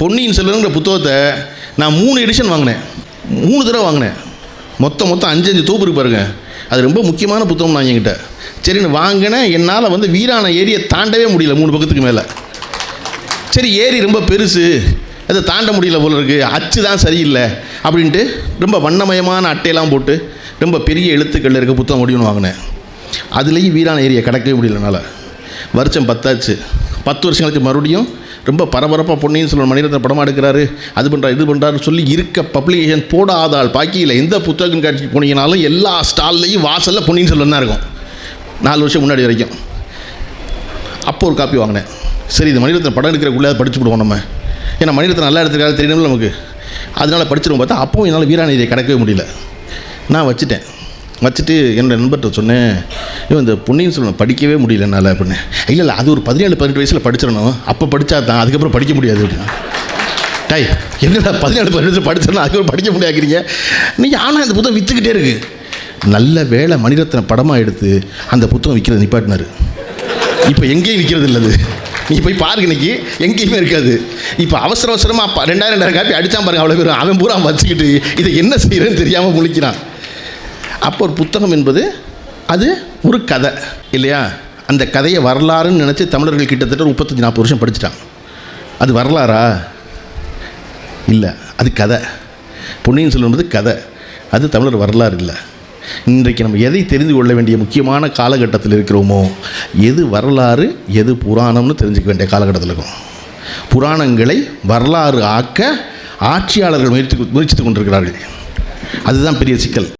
பொன்னியின் செல்வனுங்கிற புத்தகத்தை நான் மூணு எடிஷன் வாங்கினேன். மூணு தடவை வாங்கினேன். மொத்தம் மொத்தம் அஞ்சு அஞ்சு தோப்பு இருக்கு பாருங்க. அது ரொம்ப முக்கியமான புத்தகம் நான் என்கிட்ட. சரின்னு வாங்கினேன். என்னால் வந்து வீரான ஏரியை தாண்டவே முடியல மூணு பக்கத்துக்கு மேலே. சரி ஏரி ரொம்ப பெருசு. அதை தாண்ட முடியல போல இருக்குது அச்சு தான் சரியில்லை அப்படின்ட்டு ரொம்ப வண்ணமயமான அட்டையெல்லாம் போட்டு ரொம்ப பெரிய எழுத்துக்கள் இருக்க புத்தகம் முடியும்னு வாங்கினேன். அதுலேயும் வீரான ஏரியை கிடக்கவே முடியலனால வருஷம் பத்தாச்சு. பத்து வருஷங்களுக்கு மறுபடியும் ரொம்ப பரபரப்பாக பொன்னியின் செல்வன் மணிரத்ன படமாக எடுக்கிறாரு. அது பண்ணுறாரு இது பண்ணுறாருன்னு சொல்லி இருக்க பப்ளிகேஷன் போடாத ஆள் பாக்கியில் எந்த புத்தகம் காட்சி போனீங்கனாலும் எல்லா ஸ்டால்லையும் வாசலில் பொன்னியின் செல்வன் தான் இருக்கும். நாலு வருஷம் முன்னாடி வரைக்கும். அப்போ ஒரு காப்பி வாங்கினேன். சரி இது மணிரத்னம் படம் எடுக்கிறக்குள்ளே படிச்சு விடுவோம் நம்ம. ஏன்னா மணிரத்னம் நல்லா எடுத்துருக்காரு தெரியணும்ல நமக்கு. அதனால் படிச்சிருவோம் பார்த்தா அப்போவும் என்னால் வீராநீதியை கிடக்கவே முடியல. நான் வச்சுட்டேன். வச்சுட்டு என்னோட நண்பர்கிட்ட சொன்னேன் இவன் இந்த பொன்னியின் செல்வன் படிக்கவே முடியல என்னால் அப்படின்னு. இல்லை இல்லை அது ஒரு பதினேழு பதினெட்டு வயசில் படிச்சிடணும். அப்போ படித்தா தான் அதுக்கப்புறம் படிக்க முடியாது அப்படின்னா. டை என்னடா பதினேழு பதினெட்டு படிச்சிடணும் அதுக்கப்புறம் படிக்க முடியாதுக்கிறீங்க நீங்கள் ஆனால் இந்த புத்தகம் விற்றுக்கிட்டே இருக்கு. நல்ல வேலை மணிரத்ன படமாக எடுத்து அந்த புத்தகம் விற்கிறத நிப்பாட்டினார். இப்போ எங்கேயும் விற்கிறது இல்லை அது. நீ போய் பாருங்க இன்னைக்கு எங்கேயுமே இருக்காது. இப்போ அவசர அவசரமாக ரெண்டாயிரம் ரெண்டாயிரம் காப்பி அடித்தான் பாருங்க அவ்வளோ பேர் அவன் பூரா வச்சுக்கிட்டு இதை என்ன செய்கிறேன்னு தெரியாமல் முழிக்கிறான். அப்போ ஒரு புத்தகம் என்பது அது ஒரு கதை இல்லையா? அந்த கதையை வரலாறுன்னு நினச்சி தமிழர்கள் கிட்டத்தட்ட முப்பத்தஞ்சு நாற்பது வருஷம் படிச்சிட்டான் அது வரலாறா? இல்லை அது கதை. பொன்னியின் செல்வன் கதை. அது தமிழர் வரலாறு இல்லை. இன்றைக்கு நம்ம எதை தெரிந்து கொள்ள வேண்டிய முக்கியமான காலகட்டத்தில் இருக்கிறோமோ எது வரலாறு எது புராணம்னு தெரிஞ்சுக்க வேண்டிய காலகட்டத்தில் இருக்கும். புராணங்களை வரலாறு ஆக்க ஆட்சியாளர்கள் முயற்சி முயற்சித்து கொண்டிருக்கிறார்கள். அதுதான் பெரிய சிக்கல்.